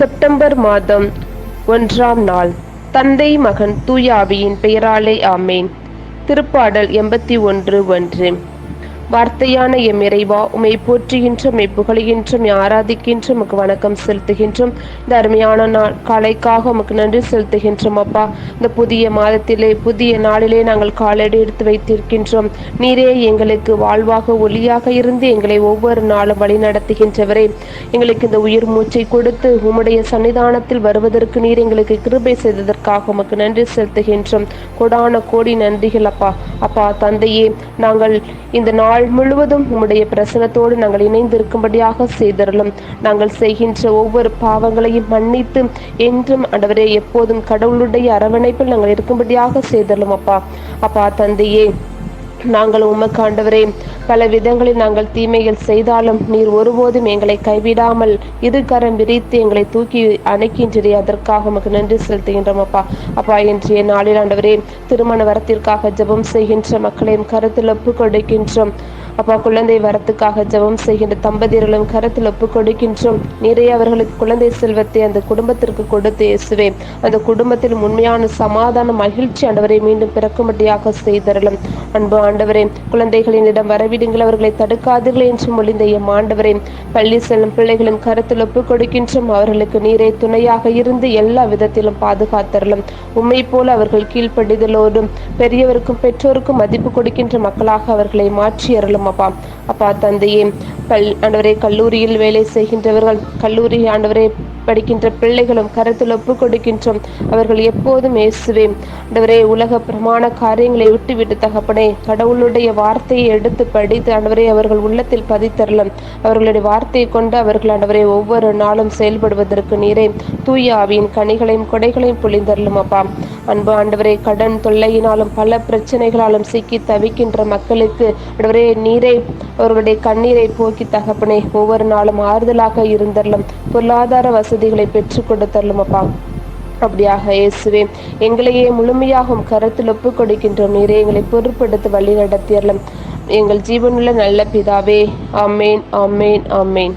September மாதம் ஒன்றாம் நாள். தந்தை மகன் தூயாவியின் பெயராலே ஆமேன். திருப்பாடல் எண்பத்தி ஒன்று ஒன்று. வார்த்தையான எம் இறைவா உமை போற்றுகின்றோம் உமை புகழுகின்றோம் ஆராதிக்கின்றோம் உமக்கு வணக்கம் செலுத்துகின்றோம். இந்த அருமையான நாள் காலைக்காக உமக்கு நன்றி செலுத்துகின்றோம் அப்பா. இந்த புதிய மாதத்திலே புதிய நாளிலே நாங்கள் காலடி எடுத்து வைத்திருக்கின்றோம். நீரே எங்களுக்கு வாழ்வாக ஒளியாக இருந்து எங்களை ஒவ்வொரு நாளும் வழி நடத்துகின்றவரே எங்களுக்கு இந்த உயிர் மூச்சை கொடுத்து உம்முடைய சன்னிதானத்தில் வருவதற்கு நீர் எங்களுக்கு கிருபை செய்ததற்காக உமக்கு நன்றி செலுத்துகின்றோம். கொடான கோடி நன்றிகள் அப்பா. அப்பா தந்தையே நாங்கள் இந்த நாள் முழுவதும் உம்முடைய பிரசனத்தோடு நாங்கள் இணைந்திருக்கும்படியாக செய்தருளும். நாங்கள் செய்கின்ற ஒவ்வொரு பாவங்களையும் மன்னித்து என்றும் ஆண்டவரே எப்போதும் கடவுளுடைய அரவணைப்பில் நாங்கள் இருக்கும்படியாக செய்தருளும் அப்பா. அப்பா தந்தையே நாங்கள் உமக்கு ஆண்டவரே பல விதங்களில் நாங்கள் தீமைகள் செய்தாலும் நீர் ஒருபோதும் எங்களை கைவிடாமல் இரு கரம் விரித்து எங்களை தூக்கி அணைக்கின்றே அதற்காக உமக்கு நன்றி செலுத்துகின்றோம் அப்பா. அப்பா இன்றைய நாளில் ஆண்டவரே திருமண வரத்திற்காக ஜெபம் செய்கின்ற மக்களையும் கருத்தில் ஒப்புக் கொடுக்கின்றோம். அப்பா குழந்தை வரத்துக்காக ஜெபம் செய்கின்ற தம்பதியர்களும் கருத்தில் ஒப்பு கொடுக்கின்றோம். நிறைய அவர்களுக்கு குழந்தை செல்வத்தை அந்த குடும்பத்திற்கு கொடுத்து இயேசுவே. அந்த குடும்பத்தில் உண்மையான சமாதான மகிழ்ச்சி ஆண்டவரை மீண்டும் பிறக்கும்படியாக செய்தரலும். அன்பு ஆண்டவரே குழந்தைகளினிடம் வரவிடுங்கள். அவர்களை தடுக்காதீர்கள் என்று மொழிந்த எம் ஆண்டவரே. பள்ளி செல்லும் பிள்ளைகளின் கருத்தில் ஒப்பு கொடுக்கின்றோம். அவர்களுக்கு நீரே துணையாக இருந்து எல்லா விதத்திலும் பாதுகாத்தரலும். உண்மை போல அவர்கள் கீழ்ப்படிதலோடும் பெரியவருக்கும் பெற்றோருக்கும் மதிப்பு கொடுக்கின்ற மக்களாக அவர்களை மாற்றி அருளும் அப்பா தந்தையே கல் ஆண்டவரே கல்லூரியில் வேலை செய்கின்றவர்கள் கல்லூரி ஆண்டவரே படிக்கின்ற பிள்ளைகளும் கருத்தில் ஒப்பு கொடுக்கின்றோம் அவர்கள் எப்போதும் இயேசுவே ஆண்டவரே உலக பிரமாண காரியங்களை விட்டுவிட்டு தகப்பனே கடவுளுடைய வார்த்தையை எடுத்து படித்து ஆண்டவரே அவர்கள் உள்ளத்தில் பதித்தரலும். அவர்களுடைய வார்த்தையை கொண்டு அவர்கள் ஆண்டவரே ஒவ்வொரு நாளும் செயல்படுவதற்கு நீரே தூய ஆவியின் கனிகளையும் கொடைகளையும் பொழிந்தரலும் அப்பா. அன்பு ஆண்டவரே கடன் தொல்லையினாலும் பல பிரச்சனைகளாலும் சிக்கி தவிக்கின்ற மக்களுக்கு ஆண்டவரே நீரை அவர்களுடைய கண்ணீரை போக்கி தகப்பனே ஒவ்வொரு நாளும் ஆறுதலாக இருந்தரலும் பொருளாதார வசதிகளை பெற்றுக் கொடுத்தரலும் அப்பா அப்படியாக இயேசுவே எங்களையே முழுமையாகவும் கருத்தில் ஒப்புக் கொடுக்கின்றோம் நீரே எங்களை பொருட்படுத்தி வழி நடத்தியறலும் எங்கள் ஜீவனுள்ள நல்ல பிதாவே ஆமேன் ஆமேன் ஆமேன்.